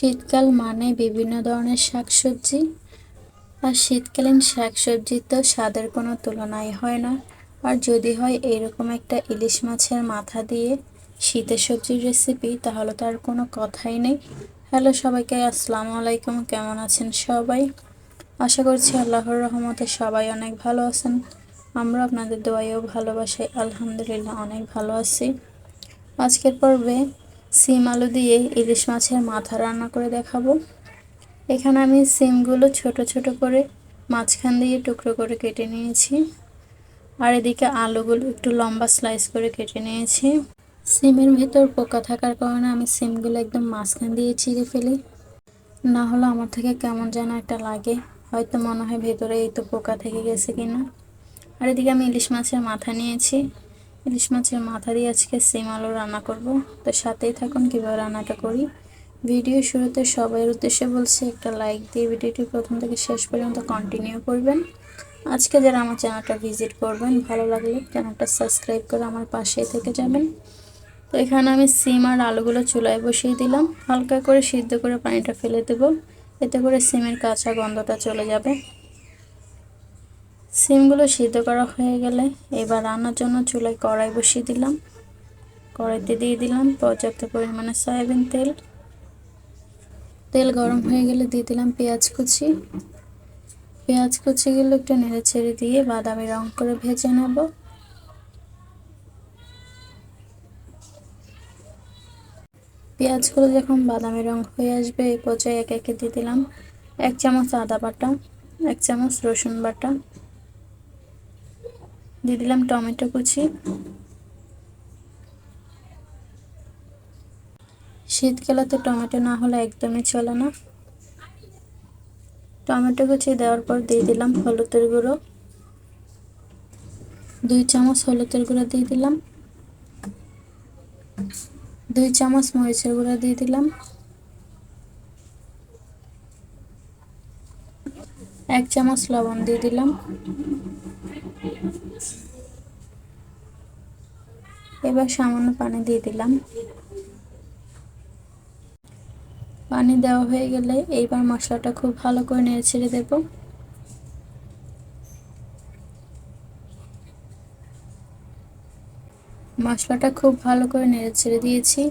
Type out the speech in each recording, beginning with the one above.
শীতকাল মানে বিভিন্ন ধরনের শাকসবজি। আর শীতকালীন শাকসবজির তো স্বাদের কোনো তুলনাই হয় না। আর যদি হয় এরকম একটা ইলিশ মাছের মাথা দিয়ে শীতের সবজির রেসিপি তাহলে তো আর কোনো কথাই নেই। হ্যালো সবাইকে, আসসালামু আলাইকুম, কেমন আছেন সবাই? আশা করছি আল্লাহর রহমতে সবাই অনেক ভালো আছেন। আমরা আপনাদের দোয়াইও ভালোবাসাই আলহামদুলিল্লাহ অনেক ভালো আছি। আজকের পর্বে সিম আলু দিয়ে ইলিশ মাছের মাথা রান্না করে দেখাবো। এখানে আমি সিমগুলো ছোট ছোট করে মাঝখান দিয়ে টুকরো করে কেটে নিয়েছি। আর এদিকে আলুগুলো একটু লম্বা স্লাইস করে কেটে নিয়েছি। সিমের ভেতর পোকা থাকার কারণে আমি সিমগুলো একদম মাঝখান দিয়ে ছিঁড়ে ফেলি। না হলে আমার থেকে কেমন যেন একটা লাগে। হয়তো মনে হয় ভেতরে এই তো পোকা থেকে গেছে কিনা। আর এদিকে আমি ইলিশ মাছের মাথা নিয়েছি। ইলিশ মাছের মাথা দিয়ে আজকে সিম আলু রান্না করব। তো সাথেই থাকুন, কীভাবে রান্নাটা করি। ভিডিও শুরুতে সবাইয়ের উদ্দেশ্যে বলছি, একটা লাইক দিয়ে ভিডিওটি প্রথম থেকে শেষ পর্যন্ত কন্টিনিউ করবেন। আজকে যারা আমার চ্যানেলটা ভিজিট করবেন, ভালো লাগলে চ্যানেলটা সাবস্ক্রাইব করে আমার পাশেই থেকে যাবেন। তো এখানে আমি সিম আর আলুগুলো চুলায় বসিয়ে দিলাম। হালকা করে সিদ্ধ করে পানিটা ফেলে দেব। এতে করে সিমের কাঁচা গন্ধটা চলে যাবে। সিমগুলো সিদ্ধ করা হয়ে গেলে এবার রান্নার জন্য চুলায় কড়াই বসিয়ে দিলাম। কড়াইতে দিয়ে দিলাম পর্যাপ্ত পরিমাণে সয়াবিন তেল। তেল গরম হয়ে গেলে দিয়ে দিলাম পেঁয়াজ কুচি। পেঁয়াজ কুচিগুলো একটু নেড়ে ছেড়ে দিয়ে বাদামি রং করে ভেজে নেব। পেঁয়াজগুলো যখন বাদামি রং হয়ে আসবে এই পর্যায়ে এক একে দিয়ে দিলাম এক চামচ আদা বাটা, এক চামচ রসুন বাটা দিয়ে দিলাম টমেটো কুচি। শীতকালে তো টমেটো না হলে একদমই চলে না। টমেটো কুচি দেওয়ার পর দিয়ে দিলাম হলুদের গুঁড়ো। দুই চামচ হলুদের গুঁড়ো দিয়ে দিলাম। দুই চামচ মরিচের গুঁড়ো দিয়ে দিলাম। এক চামচ লবণ দিয়ে দিলাম। এবার সামান্য পানি দিয়ে দিলাম। পানি দেওয়া হয়ে গেলে এইবার মশলাটা খুব ভালো করে নেড়ে ছেড়ে দেব। মশলাটা খুব ভালো করে নেড়ে ছেড়ে দিয়েছি।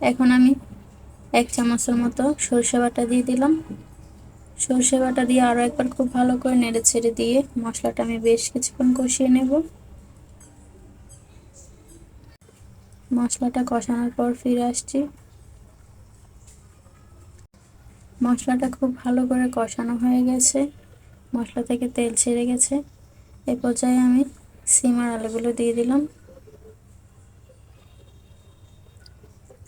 এখন আমি এক চামচের মতো সরষে বাটা দিয়ে দিলাম। সরষে বাটা দিয়ে আরও একবার খুব ভালো করে নেড়ে ছেড়ে দিয়ে মশলাটা আমি বেশ কিছুক্ষণ কষিয়ে নেব। মশলাটা কষানোর পর ফিরে আসছি। মশলাটা খুব ভালো করে কষানো হয়ে গেছে। মশলা থেকে তেল ছেড়ে গেছে। এ পর্যায়ে আমি সিমার আলুগুলো দিয়ে দিলাম।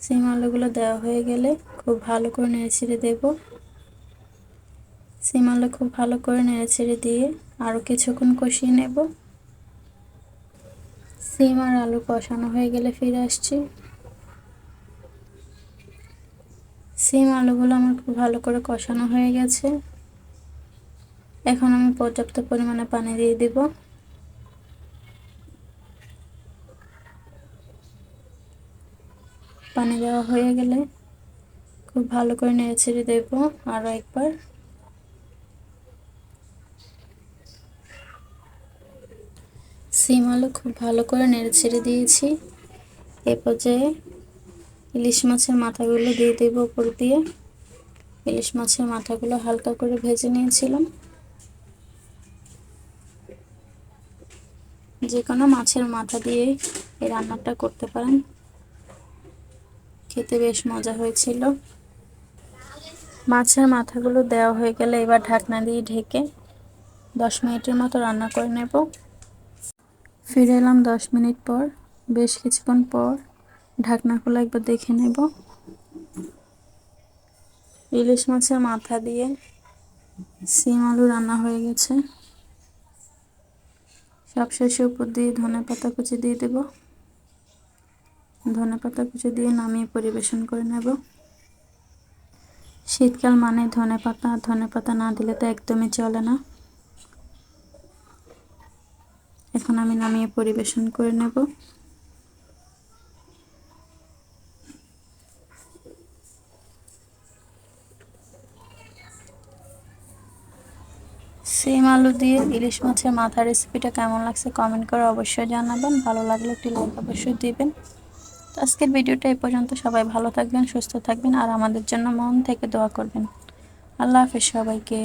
সিম আলুগুলো দেওয়া হয়ে গেলে খুব ভালো করে নেড়ে ছেড়ে দেব। সিম আলু খুব ভালো করে নেড়ে ছেড়ে দিয়ে আরও কিছুক্ষণ কষিয়ে নেব। সিম আর আলু কষানো হয়ে গেলে ফিরে আসছি। সিম আলুগুলো আমার খুব ভালো করে কষানো হয়ে গেছে। এখন আমি পর্যাপ্ত পরিমাণে পানি দিয়ে দিব। পানি দেওয়া হয়ে গেলে খুব ভালো করে নেড়ে ছেড়ে দেবো আরও একবার। সিম আলু খুব ভালো করে নেড়ে ছেড়ে দিয়েছি। এ পর্যায়ে ইলিশ মাছের মাথাগুলো দিয়ে দেব উপর দিয়ে। ইলিশ মাছের মাথাগুলো হালকা করে ভেজে নিয়েছিলাম। যে কোনো মাছের মাথা দিয়ে এই রান্নাটা করতে পারেন। খেতে বেশ মজা হয়েছিল। মাছের মাথাগুলো দেওয়া হয়ে গেলে এবার ঢাকনা দিয়ে ঢেকে দশ মিনিটের মতো রান্না করে নেব। ফিরে এলাম দশ মিনিট পর, বেশ কিছুক্ষণ পর। ঢাকনা খুলে একবার দেখে নেব। ইলিশ মাছের মাথা দিয়ে সিম আলু রান্না হয়ে গেছে। সবশেষে উপর দিয়ে ধনে পাতা কুচি দিয়ে দেব। ধনে পাতা কুচি দিয়ে নামিয়ে পরিবেশন করে নেব। শীতকাল মানে ধনে পাতা ধনে পাতা না দিলে তো একদমই চলে না। এখন আমি নামিয়ে পরিবেশন করে নেব। সেম আলু দিয়ে ইলিশ মাছের মাথা রেসিপিটা কেমন লাগছে কমেন্ট করে অবশ্যই জানাবেন। ভালো লাগলে একটি লাইক অবশ্যই দেবেন। তো আজকের ভিডিওটা এই পর্যন্ত। সবাই ভালো থাকবেন, সুস্থ থাকবেন, আর আমাদের জন্য মন থেকে দোয়া করবেন। আল্লাহ হাফেজ সবাইকে।